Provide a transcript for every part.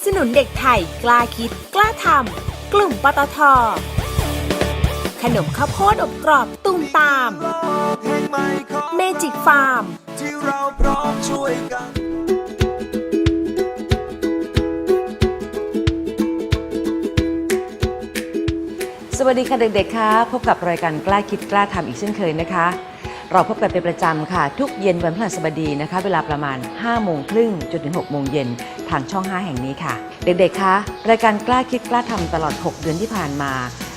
สนับสนุนเด็กไทยกล้าคิดกล้าทำกลุ่มปตท ขนมข้าวโพดอบกรอบตุ้มตาม เมจิกฟาร์ม ที่เราพร้อมช่วยกัน สวัสดีค่ะเด็กๆคะพบกับรายการกล้าคิดกล้าทำอีกเช่นเคยนะคะ เราพบกันเป็นประจำค่ะ ทุกเย็นวันพฤหัสบดีนะคะ เวลาประมาณ5โมงครึ่งจนถึง6โมงเย็น ทางช่อง 5 แห่งนี้ค่ะ เด็กๆ คะรายการกล้าคิดกล้าทำตลอด 6 เดือนที่ผ่านมา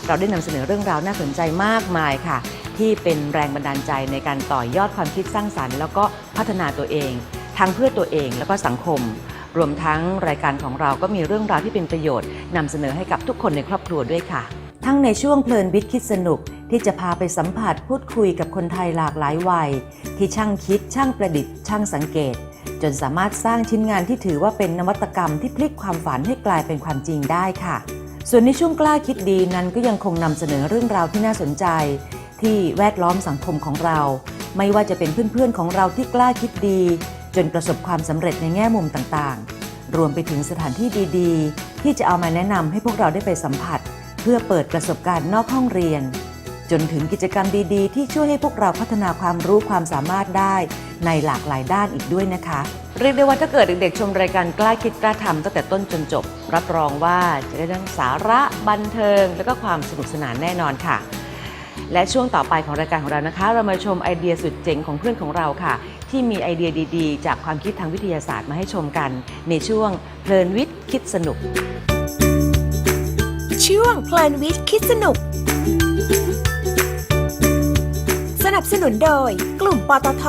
เราได้นำเสนอเรื่องราวน่าสนใจมากมายค่ะ ที่เป็นแรงบันดาลใจในการต่อยอดความคิดสร้างสรรค์ แล้วก็พัฒนาตัวเองทั้งเพื่อตัวเองแล้วก็สังคม รวมทั้งรายการของเราก็มีเรื่องราวที่เป็นประโยชน์นำเสนอให้กับทุกคนในครอบครัวด้วยค่ะ ทั้งในช่วงเพลินวิทย์คิดสนุกที่จะพาไปสัมผัสพูดคุยกับคนไทยหลากหลายวัย ที่ช่างคิดช่างประดิษฐ์ช่างสังเกต จนสามารถสร้างชิ้นงานที่ถือว่าเป็นนวัตกรรมที่พลิกความฝันให้กลายเป็นความจริงได้ค่ะ ส่วนในช่วงกล้าคิดดีนั้นก็ยังคงนำเสนอเรื่องราวที่น่าสนใจ ที่แวดล้อมสังคมของเรา ไม่ว่าจะเป็นเพื่อนๆของเราที่กล้าคิดดี จนประสบความสำเร็จในแง่มุมต่างๆ รวมไปถึงสถานที่ดีๆ ที่จะเอามาแนะนำให้พวกเราได้ไปสัมผัส เพื่อเปิดประสบการณ์นอกห้องเรียน จนถึงกิจกรรมดีๆ ที่ช่วยให้พวกเราพัฒนาความรู้ความสามารถได้ ในหลากหลายด้านอีกด้วยนะคะ เรียกได้ว่าถ้าเกิดเด็กๆชมรายการกล้าคิดกล้าทำตั้งแต่ต้นจนจบ รับรองว่าจะได้ทั้งสาระบันเทิง และก็ความสนุกสนานแน่นอนค่ะ และช่วงต่อไปของรายการของเรานะคะ เรามาชมไอเดียสุดเจ๋งของเพื่อนของเราค่ะ ที่มีไอเดียดีๆ จากความคิดทางวิทยาศาสตร์มาให้ชมกัน ในช่วงเพลินวิทย์คิดสนุก ช่วงเพลินวิทย์คิดสนุก นับสนุนโดย กลุ่มปตท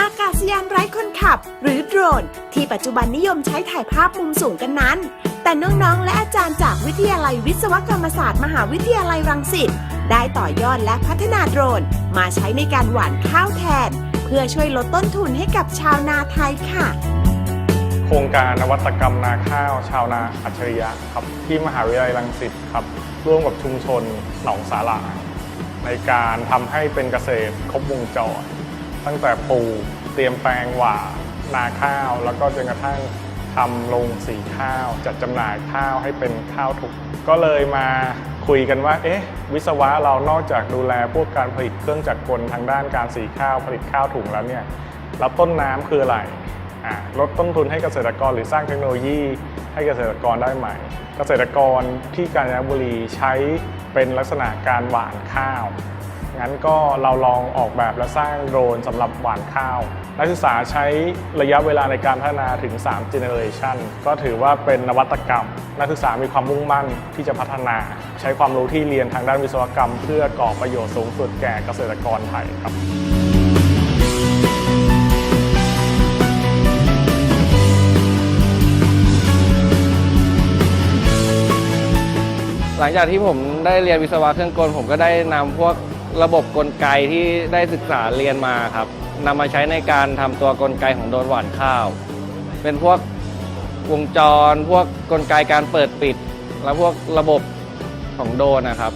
อากาศยานไร้คนขับ หรือโดรน ที่ปัจจุบันนิยมใช้ถ่ายภาพมุมสูงกันนั้น แต่น้องๆ และอาจารย์จากวิทยาลัยวิศวกรรมศาสตร์ มหาวิทยาลัยรังสิตได้ต่อยอดและพัฒนาโดรน มาใช้ในการหว่านข้าวแทน เพื่อช่วยลดต้นทุนให้กับชาวนาไทยค่ะ โครงการนวัตกรรมนาข้าวชาวนาอัจฉริยะครับที่มหาวิทยาลัยรังสิตครับร่วมกับชุมชนหนองสาหร่ายในการทำให้เป็นเกษตรครบวงจรตั้งแต่ปลูกเตรียมแปลงหว่านนาข้าว แล้วก็จนกระทั่งทำโรงสีข้าว จัดจำหน่ายข้าวให้เป็นข้าวถุงก็เลยมาคุยกันว่า เอ๊ะ วิศวะเรานอกจากดูแลพวกการผลิตเครื่องจักรกลทางด้านการสีข้าวผลิตข้าวถุงแล้วเนี่ย แล้วต้นน้ำคืออะไร ลดต้นทุนให้เกษตรกรหรือสร้างเทคโนโลยีให้เกษตรกรได้ไหม่ เกษตรกรที่กาญจนบุรีใช้เป็นลักษณะการหว่านข้าว งั้นก็เราลองออกแบบและสร้างโดรนสำหรับหว่านข้าว นักศึกษาใช้ระยะเวลาในการพัฒนาถึง 3 generation ก็ถือว่าเป็นนวัตกรรม นักศึกษามีความมุ่งมั่นที่จะพัฒนา ใช้ความรู้ที่เรียนทางด้านวิศวกรรม เพื่อก่อประโยชน์สูงสุดแก่เกษตรกรไทยครับ ลังจากที่ผมได้เรียนวิศวะเครื่องกล ผมก็ได้นำพวกระบบกลไกที่ได้ศึกษาเรียนมาครับนำมาใช้ในการทำตัวกลไกของโดนหว่านข้าว เป็นพวกวงจร พวกกลไกการเปิดปิด และพวกระบบของโดนนะครับ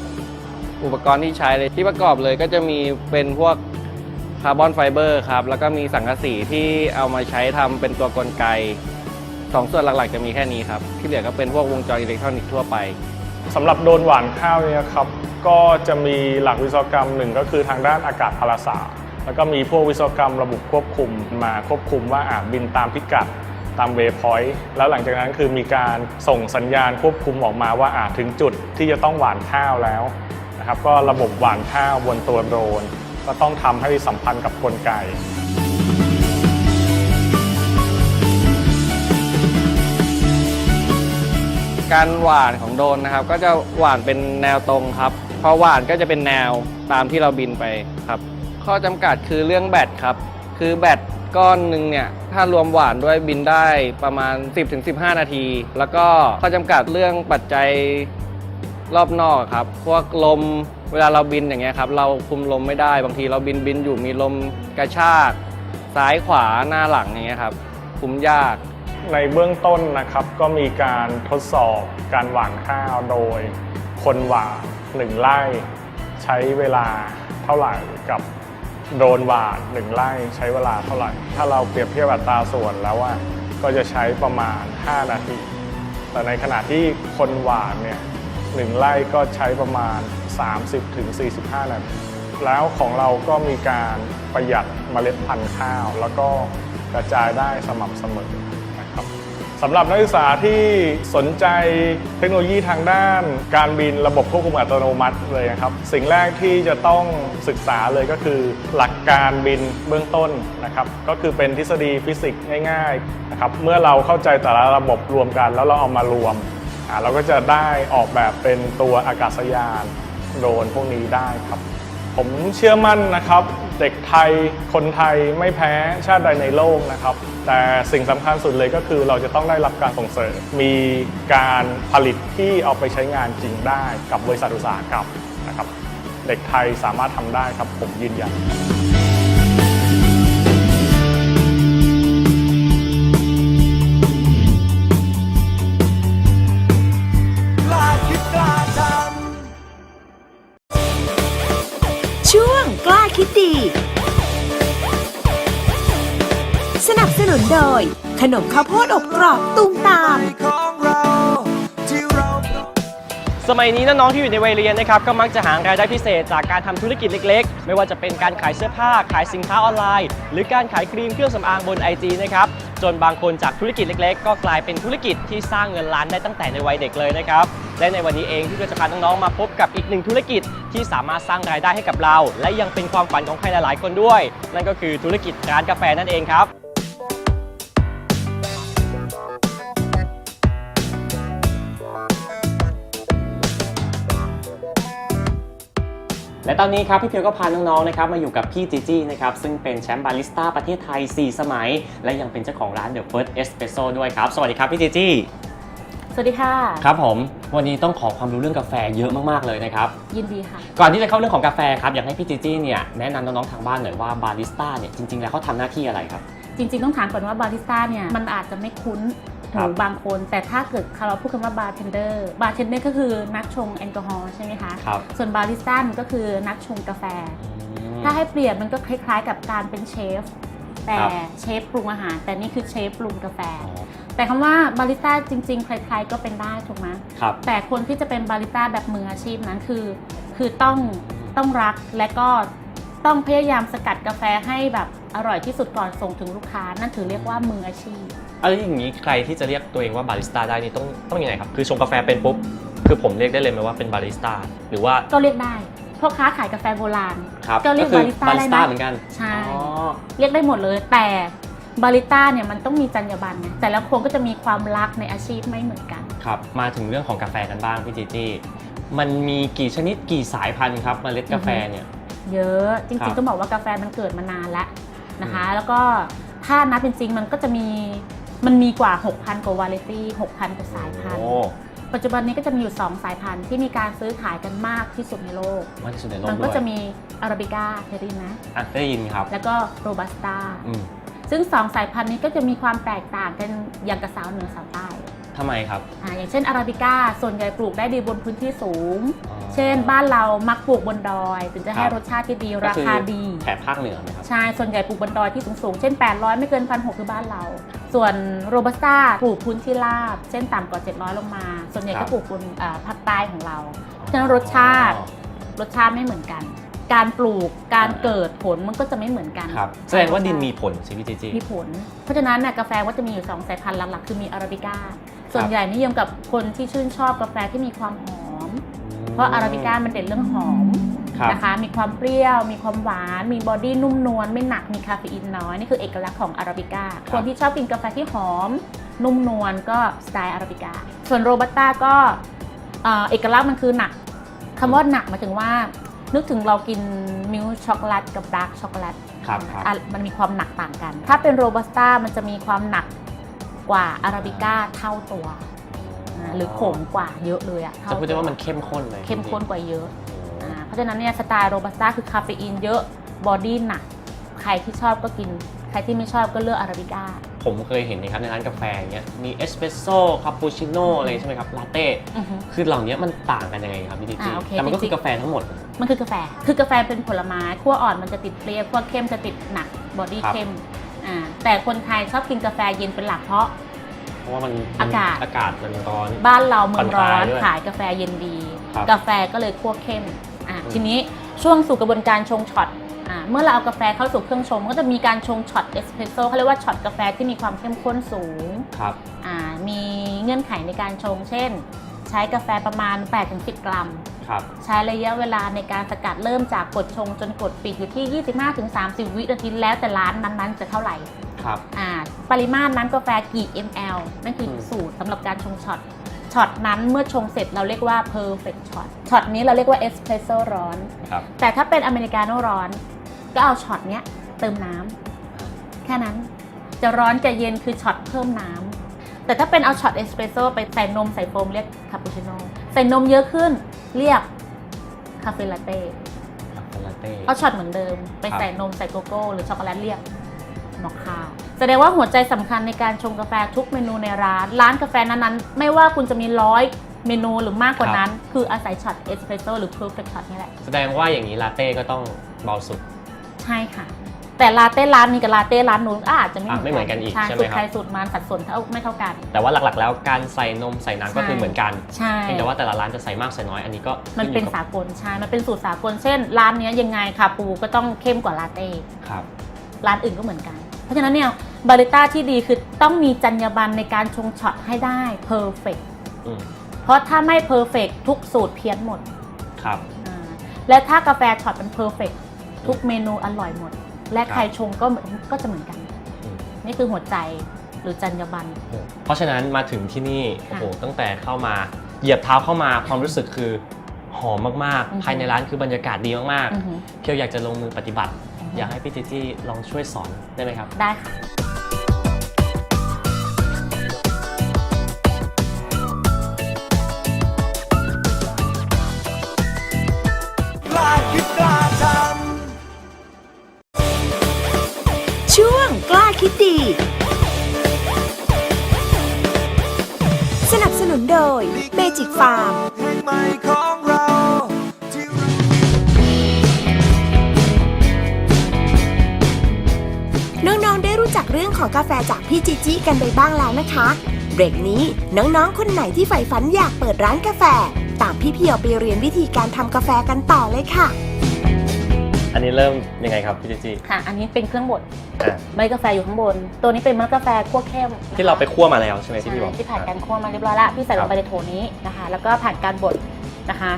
อุปกรณ์ที่ใช้เลยที่ประกอบเลยก็จะมีเป็นพวกคาร์บอนไฟเบอร์ครับ แล้วก็มีสังกะสีที่เอามาใช้ทำเป็นตัวกลไกสองส่วนหลักๆ จะมีแค่นี้ครับ ที่เหลือก็เป็นพวกวงจรอิเล็กทรอนิกส์ทั่วไป สำหรับโดนหวานข้าวเนี่ยครับก็จะมีหลักวิศวกรรมหนึ่งก็คือทางด้านอากาศพลศาสตร์แล้วก็มีพวกวิศวกรรมระบบควบคุมมาควบคุมว่าอาบินตามพิกัดตามเวพอยต์แล้วหลังจากนั้นคือมีการส่งสัญญาณควบคุมออกมาว่าอาจถึงจุดที่จะต้องหวานข้าวแล้วนะครับก็ระบบหวานข้าวบนตัวโดรน ก็ต้องทำให้สัมพันธ์กับกลไก การหว่านของโดรนนะครับ ก็จะหว่านเป็นแนวตรงครับพอหวานก็จะเป็นแนวตามที่เราบินไปครับ ข้อจำกัดคือเรื่องแบตครับ คือแบตก้อนหนึ่งเนี่ยถ้ารวมหวานด้วยบินได้ประมาณ 10-15 นาที แล้วก็ข้อจำกัดเรื่องปัจจัยรอบนอกครับ พวกลมเวลาเราบินอย่างเงี้ยครับ เราคุมลมไม่ได้บางทีเราบินบินอยู่มีลมกระชาก ซ้ายขวาหน้าหลังอย่างเงี้ยครับ คุมยาก ในเบื้องต้นนะครับก็มีการทดสอบการหว่านข้าวโดย คนหว่านหนึ่งไร่ใช้เวลาเท่าไหร่กับโดนหว่านหนึ่งไร่ใช้เวลาเท่าไหร่ ถ้าเราเปรียบเทียบอัตราส่วนแล้วว่าก็จะใช้ประมาณ 5 นาที แต่ในขณะที่คนหว่านเนี่ยหนึ่งไร่ก็ใช้ประมาณ 30-45ถึง45 นาที แล้วของเราก็มีการประหยัดเมล็ดพันธุ์ข้าว แล้วก็กระจายได้สม่ำเสมอ สำหรับนักศึกษาที่สนใจเทคโนโลยีทางด้านการบินระบบควบคุมอัตโนมัติเลยนะครับ สิ่งแรกที่จะต้องศึกษาเลยก็คือหลักการบินเบื้องต้นนะครับ ก็คือเป็นทฤษฎีฟิสิกส์ง่ายๆนะครับ เมื่อเราเข้าใจแต่ละระบบรวมกัน แล้วเราเอามารวม เราก็จะได้ออกแบบเป็นตัวอากาศยานโดรนพวกนี้ได้ครับ ผมเชื่อมั่นนะครับ เด็กไทยคนไทยไม่แพ้ชาติใดในโลกนะครับ แต่สิ่งสำคัญสุดเลยก็คือเราจะต้องได้รับการส่งเสริม มีการผลิตที่เอาไปใช้งานจริงได้กับบริษัทอุตสาหกรรมนะครับ เด็กไทยสามารถทำได้ครับผมยืนยัน โดย ขนมข้าวโพดอบกรอบตูมตาม สมัยนี้น้องๆที่อยู่ในวัยเรียนนะครับก็มักจะหารายได้พิเศษจากการทำธุรกิจเล็กๆ ไม่ว่าจะเป็นการขายเสื้อผ้า ขายสินค้าออนไลน์ หรือการขายครีมเครื่องสำอางบน IG นะครับจนบางคนจากธุรกิจเล็กๆ ก็กลายเป็นธุรกิจที่สร้างเงินล้านได้ตั้งแต่ในวัยเด็กเลยนะครับและในวันนี้เองที่เราจะพาน้องๆมาพบกับอีกหนึ่งธุรกิจที่สามารถสร้างรายได้ให้กับเรา และยังเป็นความฝันของใครหลายๆ คนด้วย นั่นก็คือธุรกิจร้านกาแฟนั่นเองครับ และตอนนี้ครับพี่เพียวก็พาน้องๆนะครับมาอยู่กับพี่จีจี้นะครับซึ่งเป็นแชมป์บาริสต้าประเทศไทย 4 สมัย และยังเป็นเจ้าของร้าน The First Espresso ด้วยครับ สวัสดีครับพี่จีจี้สวัสดีค่ะ ครับผม วันนี้ต้องขอความรู้เรื่องกาแฟเยอะมากๆเลยนะครับ ยินดีค่ะ ก่อนที่จะเข้าเรื่องของกาแฟครับอยากให้พี่จีจี้เนี่ยแนะนำน้องๆทางบ้านหน่อยว่าบาริสต้าเนี่ยจริงๆแล้วเขาทำหน้าที่อะไรครับ จริงๆต้องถามก่อนว่าบาริสต้าเนี่ยมันอาจจะไม่คุ้น ครัหูบบางคน แต่ถ้าเกิดเราพูดคำว่าบาร์เทนเดอร์บาร์เทนเดอร์ก็คือนักชงแอลกอฮอล์ใช่ไหมคะครับส่วนบาริสต้ามันก็คือนักชงกาแฟอืมถ้าให้เปรียบมันก็คล้ายๆ กับการเป็นเชฟแต่ครับเชฟปรุงอาหาร แต่นี่คือเชฟปรุงกาแฟอ๋อแต่คำว่าบาริสต้าจริง ๆ ใครๆก็เป็นได้ถูกไหมครับแต่คนที่จะเป็นบาริสต้าแบบมืออาชีพนั้นคือ คือต้องต้องรักและก็ต้องพยายามสกัดกาแฟให้แบบอร่อยที่สุดก่อนส่งถึงลูกค้า นั่นถือเรียกว่ามืออาชีพ เอาแล้วอย่างนี้ใครที่จะเรียกตัวเองว่าบาริสต้าได้นี่ต้องต้องยังไงครับคือชงกาแฟเป็นปุ๊บคือผมเรียกได้เลยไหมว่าเป็นบาริสต้าหรือว่าก็เรียกได้พ่อค้าขายกาแฟโบราณครับก็เรียกคือบาริสต้าบาริสต้าได้นะเหมือนกันใช่อ๋อเรียกได้หมดเลยแต่บาริสต้าเนี่ยมันต้องมีจรรยาบรรณไงแต่ละคนก็จะมีความรักในอาชีพไม่เหมือนกันครับมาถึงเรื่องของกาแฟกันบ้างพี่จีจี้มันมีกี่ชนิดกี่สายพันธุ์ครับเมล็ดกาแฟเนี่ยเยอะจครัริงบๆต้องบอกว่ากาแฟมันเกิดมานานแล้วนะคะ แล้วก็ถ้านับจริงๆมันก็จะมี มันมีกว่า 6,000 กว่าวาไรตี้6,000 กว่าสายพันธุ์ โอ้ปัจจุบันนี้ก็จะมีอยู่ 2 สายพันธุ์ที่มีการซื้อขายกันมากที่สุดในโลก มากที่สุดในโลกมันด้ก็วยจะมีอาราบิก้าเคยได้ยินไหมอะได้ยินครับแล้วก็โรบัสต้า อืมซึ่ง 2 สายพันธุ์นี้ก็จะมีความแตกต่างกันอย่างกับสาวเหนือสาวใต้ทำไมครับอ่าอย่างเช่นอาราบิก้าส่วนใหญ่ปลูกได้ดีบนพื้นที่สูง อ๋อ เช่น บ้านเรามักปลูกบนดอย ถึงจะให้ครับรสชาติที่ดีก็ราคือคาดีแถบภาคเหนือไหมครับ ใช่ ส่วนใหญ่ปลูกบนดอยที่สูงๆ เช่น 800 ไม่เกิน1,600คือบ้านเรา ส่วนโรบัสต้าปลูกพื้นที่ราบ เช่นต่ำกว่า 700 ลงมา ส่วนใหญ่ครัก็บปลูกบนอ่าภาคใต้ของเราฉะนั้นรสชาติรสชาติไม่เหมือนกัน การปลูกการเกิดผลมันก็จะไม่เหมือนกันครับแสดงว่าดินมีผลสิพี่จีจี้มีผล เพราะฉะนั้นน่ะกาแฟก็จะมีอยู่2สายพันธุ์หลักๆ คือมีอาราบิก้าส่วนใหญ่นิยมกับคนที่ชื่นชอบกาแฟที่มีความหอม เพราะอาราบิก้ามันเด่นเรื่องหอมครับนะคะ มีความเปรี้ยว มีความหวาน มีบอดี้นุ่มนวล ไม่หนัก มีคาเฟอีนน้อย นี่คือเอกลักษณ์ของอาราบิก้า คนที่ชอบกินกาแฟที่หอม นุ่มนวลก็สไตล์อาราบิก้า ส่วนโรบัสต้าก็เอ่อเอกลักษณ์มันคือหนัก คำว่าหนักหมายถึงว่า นึกถึงเรากินมิลค์ช็อกโกแลตกับดาร์กช็อกโกแลตครับครับอะมันมีความหนักต่างกัน ถ้าเป็นโรบัสต้ามันจะมีความหนักกว่าอาราบิก้าเท่าตัวอ่า หรือขมกว่าเยอะเลยอะจะพูดได้ว่ามันเข้มข้นเลยเข้มข้นกว่าเยอะอ่าเพราะฉะนั้นเนี่ยสไตล์โรบัสต้าคือคาเฟอีนเยอะบอดี้หนัก ใครที่ชอบก็กิน ใครที่ไม่ชอบก็เลือกอาราบิก้าผมเคยเห็นนะครับในร้านกาแฟอย่างเงี้ยมีเอสเปรสโซ่คาปูชิโน่อะไรใช่ไหมครับลาเต้อือฮึคือเหล่านี้มันต่างกันยังไงครับพี่ดิจิอ่าโอเคแต่มันก็จริคืงอๆกาแฟทั้งหมด มันคือกาแฟ คือกาแฟเป็นผลไม้ขั้วอ่อนมันจะติดเปรี้ยวขั้วเข้มจะติดหนักบอดี้ครับเข้มอ่าแต่คนไทยชอบกินกาแฟเย็นเป็นหลักเพราะเพ ราะว่ามันอากาศ อากาศมันร้อน บ้านเราเมืองร้อผ่อนคลายนด้วยขายกาแฟเย็นดี ครับกาแฟก็เลยคั่วเข้มอะอืม ทีนี้ช่วงสู่กระบวนการชงช็อตอะเมื่อเราเอากาแฟเข้าสู่เครื่องชงก็จะมีการชงช็อตเอสเพรสโซ่เขาเรียกว่าช็อตกาแฟที่มีความเข้มข้นสูงครับ อ่ามีเงื่อนไขในการชง เช่น ใช้กาแฟประมาณ 8-10 กรัม ครับ ใช้ระยะเวลาในการสกัดเริ่มจากกดชงจนกดปิดอยู่ที่ 25-30 วินาทีแล้วแต่ร้านนั้นๆจะเท่าไหร่ ครับ อ่า ปริมาตรน้ำกาแฟกี่ ml นั่นคืออมสูตรสำหรับการชงช็อตช็อตนั้นเมื่อชงเสร็จเราเรียกว่า perfect shot ช็อตนี้เราเรียกว่าเอสเพรสโซ่ร้อน ครับแต่ถ้าเป็นอเมริกาโน่ร้อน ก็เอาช็อตเนี้ยเติมน้ำแค่นั้นจะร้อนจะเย็นคือช็อตเพิ่มน้ำแต่ถ้าเป็นเอาช็อตเอสเปรสโซ่ไปใส่นมใส่โฟมเรียกคาปูชิโน่ใส่นมเยอะขึ้นเรียกคาเฟลาเต้ลาเต้ เอาช็อตเหมือนเดิม ไปครับ ใส่นมใส่โกโก้ หรือช็อกโกแลตเรียก มอคค่าแสดงว่าหัวใจสำคัญในการชงกาแฟทุกเมนูในร้าน ร้านกาแฟนั้นๆ ไม่ว่าคุณจะมีร้อยเมนูหรือมากกว่านั้น คืออาศัยช็อตเอสเปรสโซ่หรือเพอร์เฟคช็อตนี่แหละ แสดงว่าอย่างนี้ลาเต้ก็ต้องเบาสุด ใช่ค่ะ แต่ลาเต้ร้านนี้กับลาเต้ร้านนู้นก็อาจจะไม่อะไม่เหมือนกันอีกใช่ใช่ไหมสูตรครับใครสูตรมันสัดส่วนเท่าไม่เท่ากัน แต่ว่าหลักๆ แล้วการใส่นมใส่น้ำก็คือเหมือนกันใช่เพียงแต่ว่าแต่ละร้านจะใส่มากใส่น้อยอันนี้ก็มันเป็นขึ้อยู่สากลใช่มันเป็นสูตรสากลเช่น ร้านเนี้ยยังไงคาปูก็ต้องเข้มกว่าลาเต้ครับร้านอื่นก็เหมือนกันเพ ราะฉะนั้นเนี่ยบาริต้าที่ดีคือต้องมีจรรยาบรรณในการชงช็อตให้ได้เพอร์เฟกอืมเพราะถ้าไม่เพอร์เฟกทุกสูตรเพี้ยนหมดครับอ่าและถ้ากาแฟช็อตมันเพอร์เฟกทุกเมนูอร่อยหมด และใครชงก็เหมือนก็จะเหมือนกันอืมนี่คือหัวใจหรือจรรยาบรรณเพราะฉะนั้นมาถึงที่นี่ค่ะโอ้โหตั้งแต่เข้ามาเหยียบเท้าเข้ามาความรู้สึกคือหอมมากอือฮึๆภายในร้านคือบรรยากาศดีมากอือหือๆเพียวอยากจะลงมือปฏิบัติ อือฮึอยากให้พี่จิจี้ลองช่วยสอนได้ไหมครับ ได้ค่ะกล้าคิดกล้าทช่วงกล้าคิดดี สนับสนุนโดยเมจิกฟาร์มำแห่งใหม่ของเรา เรื่องของกาแฟจากพี่จิจิกันไปบ้างแล้วนะคะ เบรกนี้น้องๆ คนไหนที่ใฝ่ฝันอยากเปิดร้านกาแฟ ตามพี่เพียวไปเรียนวิธีการทำกาแฟกันต่อเลยค่ะ อันนี้เริ่มยังไงครับพี่จิจี้ค่ะ อันนี้เป็นเครื่องบดอะเมล็ดกาแฟอยู่ข้างบน ตัวนี้เป็นเมลกาแฟคั่วเข้มนะคะที่เราไปคั่วมาแล้วใช่ไหมที่พี่บอก ที่ผ่านการคั่วมาเรียบร้อยล้วพี่ใส่ลงไปในโถนี้นะคะ แล้วก็ผ่านการบดนะคะ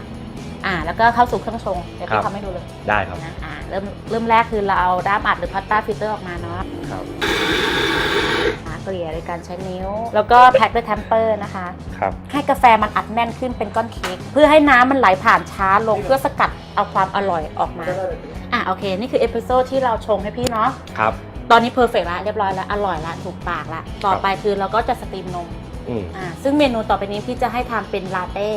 อ่าแล้วก็เข้าสู่เครื่องชงเดี๋ยวครัพี่บ ทำให้ดูเลยได้ครับ นะอ่าเริ่มเริ่มแรกคือเราเอาด้ามอัดหรือพัตต้าฟิลเตอร์ออกมาเนาะครับหาเกลี่ยโดยการใช้นิ้ว แล้วก็แพ็คด้วยแทมเปอร์นะคะ ครับ ให้กาแฟมันอัดแน่นขึ้นเป็นก้อนเค้กเพื่อให้น้ำมันไหลผ่านช้าลงเพื่อสกัดเอาความอร่อยออกมาอะโอเค นี่คือเอพิโซดที่เราชงให้พี่เนาะครับ ตอนนี้เพอร์เฟกต์ละเรียบร้อยแล้วอร่อยละถูกปากละต่อไปคือเราก็จะสตรีมนมอืม อ่าซึ่งเมนูต่อไปนี้พี่จะให้ทำเป็นลาเต้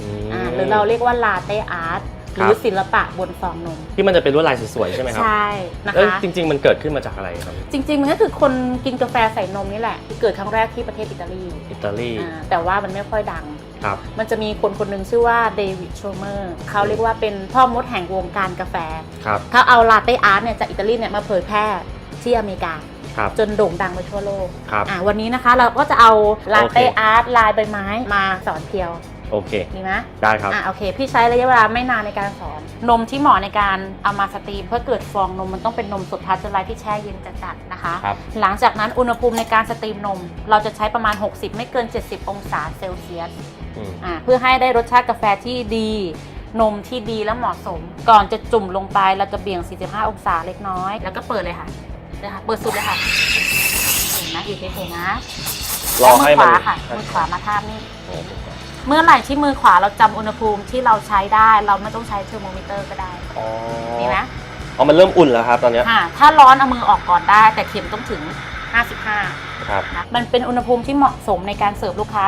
อืมอ่าหรือเราเรียกว่าลาเต้อาร์ตหครัรืบอศิลปะบนฟองนม ที่มันจะเป็นลวดลายสวยๆใช่ไหมครับใช่นะเอ้ยคะ จริง ๆ มันเกิดขึ้นมาจากอะไรครับจริง ๆ มันก็คือคนกินกาแฟใส่นมนี่แหละที่เกิดครั้งแรกที่ประเทศอิตาลีอิตาลีอ่าแต่ว่ามันไม่ค่อยดัง ครับ มันจะมีคนคนหนึ่งชื่อว่าเดวิดโชเมอร์เขาเรียกว่าเป็นพ่อมดแห่งวงการกาแฟ ครับเขาเอาลาเต้อาร์ตเนี่ยจากอิตาลีเนี่ยมาเผยแพร่ที่อเมริกา ครับจนโด่งดังไปทั่วโลกครับ อะวันนี้นะคะเราก็จะเอาลาเต้โอเคอาร์ตลายใบไม้มาสอนเพียว โอเค ดีไหมได้ครับ อะโอเค พี่ใช้ระยะเวลาไม่นานในการสอน นมที่เหมาะในการเอามาสตรีมเพื่อเกิดฟองนมมันต้องเป็นนมสดพาสเจอร์ไลท์ที่แช่เย็นจัดๆนะคะ ครับ หลังจากนั้นอุณหภูมิในการสตรีมนม เราจะใช้ประมาณ 60 ไม่เกิน 70 องศาเซลเซียส อืม อ่าเพื่อให้ได้รสชาติกาแฟที่ดี นมที่ดีและเหมาะสม ก่อนจะจุ่มลงไปเราจะเบี่ยง 45 องศาเล็กน้อย แล้วก็เปิดเลยค่ะนะคะเปิดสุดเลยค่ะเห็นไหมอยู่เฉยๆนะรอให้มืมันขวาค่ะมือขวามาทาบนี่ เมื่อไหร่ที่มือขวาเราจำอุณหภูมิที่เราใช้ได้ เราไม่ต้องใช้เทอร์โมมิเตอร์ก็ได้อ๋อมีไหมอ๋อมันเริ่มอุ่นแล้วครับตอนเนี้ยค่ะถ้าร้อนเอามือออกก่อนได้ แต่เข็มต้องถึง 55ครับนะมันเป็นอุณหภูมิที่เหมาะสมในการเสิร์ฟลูกค้า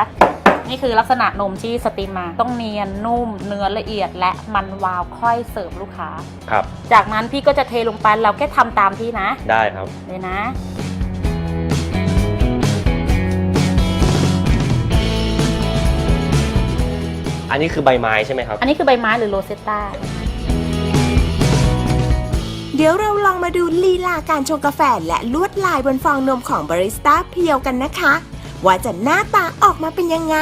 นี่คือลักษณะนมที่สตรีมมา ต้องเนียนนุ่ม เนื้อละเอียด และมันวาวค่อยเสิร์ฟลูกค้า ครับ จากนั้นพี่ก็จะเทลงไปเราแค่ทำตามพี่นะได้ครับ เลยนะ อันนี้คือใบไม้ใช่ไหมครับ อันนี้คือใบไม้หรือโรเซตตาเดี๋ยวเราลองมาดูลีลาการชงกาแฟและลวดลายบนฟองนมของบาริสต้าเพียวกันนะคะ ว่าจะหน้าตาออกมาเป็นยังไง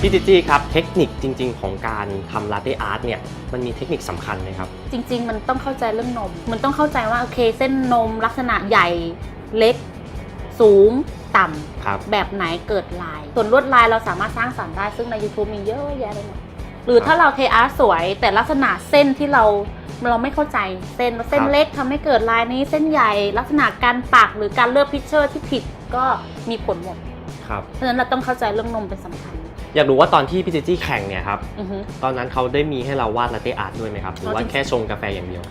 พี่จิจี้ครับเทคนิคจริง ๆ ของการทำลาเต้อาร์ตเนี่ยมันมีเทคนิคสำคัญไหมครับ จริง ๆ มันต้องเข้าใจเรื่องนม มันต้องเข้าใจว่าโอเคเส้นนมลักษณะใหญ่เล็ก สูงต่ำครับ แบบไหนเกิดลาย ส่วนลวดลายเราสามารถสร้างสรรค์ได้ซึ่งใน YouTube มีเยอะแยะเลยหมดหรือถ้าเราเทอาร์ตสวย แต่ลักษณะเส้นที่เราเราไม่เข้าใจเส้นเส้นครับเล็กทำให้เกิดลายนี้เส้นใหญ่ลักษณะการปักหรือการเลือกพิเชอร์ที่ผิดก็มีผลหมดครับเพราะฉะนั้นเราต้องเข้าใจเรื่องนมเป็นสำคัญ อยากรู้ว่าตอนที่พี่จิจี้แข่งเนี่ยครับอือฮึตอนนั้นเขาได้มีให้เราวาดลาเต้อาร์ตด้วยไหมครับหรือว่าเอาจริงแค่ชงกาแฟอย่างเดียว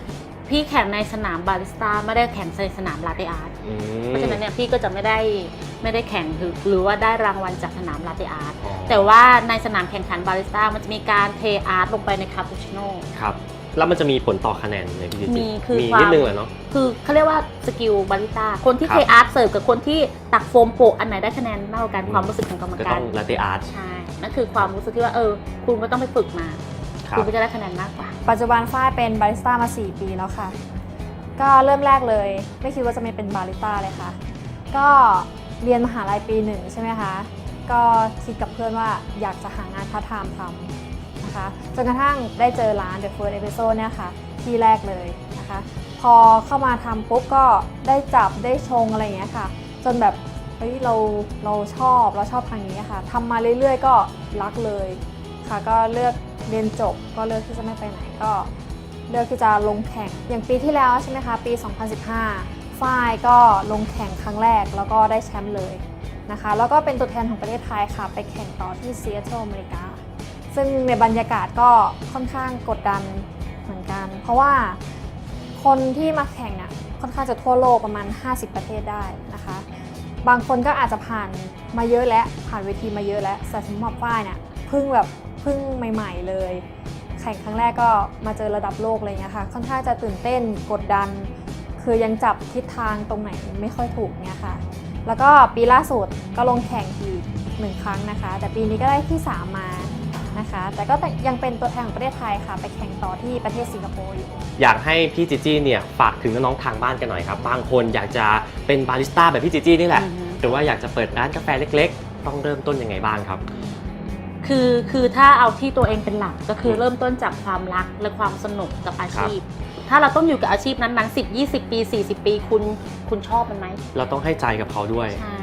พี่แข่งในสนามบาริสต้าไม่ได้แข่งในสนามลาเต้อาร์ตอืม เพราะฉะนั้นเนี่ยพี่ก็จะไม่ได้ไม่ได้แข่งหรือหรือว่าได้รางวัลจากสนามลาเต้อาร์ตอ๋อ แต่ว่าในสนามแข่งขันบาริสต้ามันจะมีการเทอาร์ตลงไปในคาปูชิโน่ ครับ แล้วมันจะมีผลต่อคะแนนไหมพี่จิจี้มีคือมีความ นิดนึงเหรอเนาะ คือเขาเรียกว่าสกิลบาริสต้าคนที่ครับ เทอาร์ตเสิร์ฟกับคนที่ตักโฟมโปะอันไหนได้คะแนนมากกว่ากันอืมความรู้สึกของกรรมก็กาต้รองลาเต้อาร์ต ใช่นั่นคือความรู้สึกที่ว่าเออ คุณก็ต้องไปฝึกมา ครัคุบณก็จะได้คะแนนมากกว่า ปัจจุบันฝ้ายเป็นบาริสต้ามา 4 ปีแล้วค่ะ ก็เริ่มแรกเลย ไม่คิดว่าจะไม่เป็นบาริสต้าเลยค่ะ ก็เรียนมหาลัยปีหนึ่งใช่ไหมคะ ก็คิดกับเพื่อนว่าอยากจะหางานพาร์ทไทม์ทำนะคะ จนกระทั่งได้เจอร้าน The First Episode เนี่ยค่ะ ที่แรกเลยนะคะ พอเข้ามาทำปุ๊บก็ได้จับได้ชงอะไรอย่างเงี้ยค่ะ จนแบบเฮ้ยเราเราชอบเราชอบทางนี้ค่ะทำมาเรื่อยๆ ก็รักเลยค่ะ ก็เลือก เรียนจบก็เลือกที่จะไม่ไปไหนก็เลือกที่จะลงแข่งอย่างปีที่แล้วใช่ไหมคะ ปี 2015 ฝ้ายก็ลงแข่งครั้งแรกแล้วก็ได้แชมป์เลยนะคะ แล้วก็เป็นตัวแทนของประเทศไทยค่ะ ไปแข่งต่อที่ซีแอตเทิลอเมริกา ซึ่งในบรรยากาศก็ค่อนข้างกดดันเหมือนกัน เพราะว่าคนที่มาแข่งอะค่อนข้างจะทั่วโลกประมาณ 50 ประเทศได้นะคะ บางคนก็อาจจะผ่านมาเยอะแล้วผ่านเวทีมาเยอะแล้วแต่สำหรับฝ้ายเนี่ยเพิ่งแบบเพิ่งใหม่ ๆ เลย แข่งครั้งแรกก็มาเจอระดับโลกอะไรเงี้ยค่ะ ค่อนข้างจะตื่นเต้นกดดัน คือยังจับทิศทางตรงไหนไม่ค่อยถูกเนี่ยค่ะ แล้วก็ปีล่าสุดก็ลงแข่งอีกหนึ่งครั้งนะคะ แต่ปีนี้ก็ได้ที่ 3 มานะคะ แต่ก็ยังเป็นตัวแทนของประเทศไทยค่ะ ไปแข่งต่อที่ประเทศสิงคโปร์อยู่ อยากให้พี่จิจี้เนี่ยฝากถึงน้องๆทางบ้านกันหน่อยครับ บางคนอยากจะเป็นบาริสต้าแบบพี่จิจี้นี่แหละอือฮึหรือว่าอยากจะเปิดร้านกาแฟเล็ก ๆ ต้องเริ่มต้นยังไงบ้างครับ คือคือถ้าเอาที่ตัวเองเป็นหลักก็คือเริ่มต้นจากความรักและความสนุกกับอาชีพ ถ้าเราต้องอยู่กับอาชีพนั้นๆ10 20ปี40ปีคุณคุณชอบมันไหมเราต้องให้ใจกับเขาด้วยใช่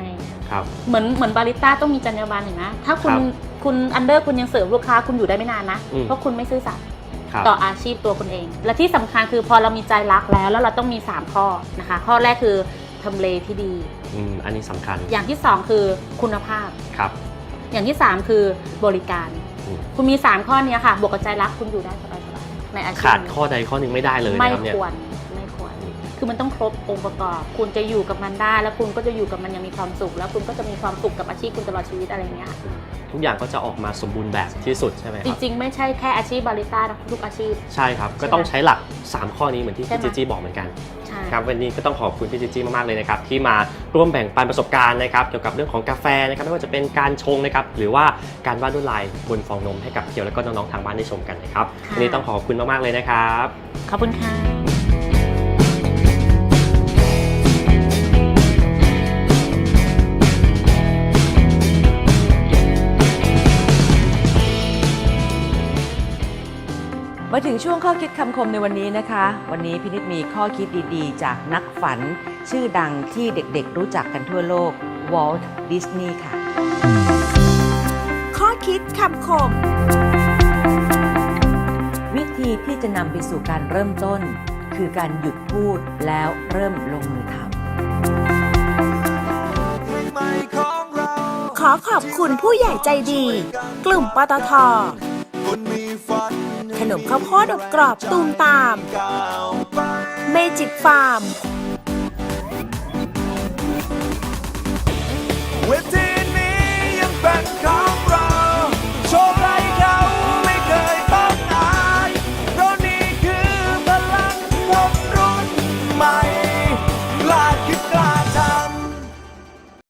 ครับเหมือนเหมือนบาริสต้าต้องมีจรรยาบรรณเห็นไหมถ้าคุณครับคุณอันเดอร์คุณยังเสิร์ฟลูกค้าคุณอยู่ได้ไม่นานนะอืมเพราะคุณไม่ซื่อสัตย์ครับต่ออาชีพตัวคุณเอง และที่สำคัญคือพอเรามีใจรักแล้ว แล้วเราต้องมี 3 ข้อนะคะ ข้อแรกคือทำเลที่ดีอืมอันนี้สำคัญ อย่างที่ 2 คือคุณภาพครับ อย่างที่ 3 คือบริการ อืม คุณมี 3 ข้อเนี้ยค่ะ บวกกับใจรักคุณอยู่ได้สบายๆในอาชีพขาดนี้ข้อใดข้อหนึ่งไม่ได้เลยไม่นะครับเนี่ย ควรไม่ควร คือมันต้องครบองค์ประกอบ คุณจะอยู่กับมันได้ แล้วคุณก็จะอยู่กับมันอยังมีความสุข แล้วคุณก็จะมีความสุขกับอาชีพคุณตลอดชีวิตอะไรเงี้ยทุกอย่างก็จะออกมาสมบูรณ์แบบที่สุดใช่ไหมคจรับริงๆ ไม่ใช่แค่อาชีพบาริสต้านะทุกอาชีพ ใช่ครับ ก็ต้องใช้หลัก 3 ข้อนี้เหมือนที่ใช่พี่ไหมจิจี้บอกเหมือนกันใช่ครับวันนี้ก็ต้องขอบคุณพี่จิจี้มากๆเลยนะครับที่มาร่วมแบ่งปันประสบการณ์นะครับเกี่ยวกับเรื่องของกาแฟนะครับไม่ว่าจะเป็นการชงนะครับหรือว่าการวาดลวดลายบนฟองนมให้กับเพียวแล้วก็น้องๆทางบ้านได้ชมกันนะครับวันนี้ต้องขอบคุณมากๆเลยนะครับขอบคุณค่ะ มาถึงช่วงข้อคิดคำคมในวันนี้นะคะ วันนี้พินิจมีข้อคิดดีๆ จากนักฝัน ชื่อดังที่เด็กๆรู้จักกันทั่วโลกวอลต์ดิสนีย์ค่ะ ข้อคิดคำคม วิธีที่จะนำไปสู่การเริ่มต้น คือการหยุดพูดแล้วเริ่มลงมือทำขอขอบคุณผู้ใหญ่ใจดี กลุ่มปตท ขนมข้าวโพดอบกรอบตูมตามาวไปเมจิกฟาร์ม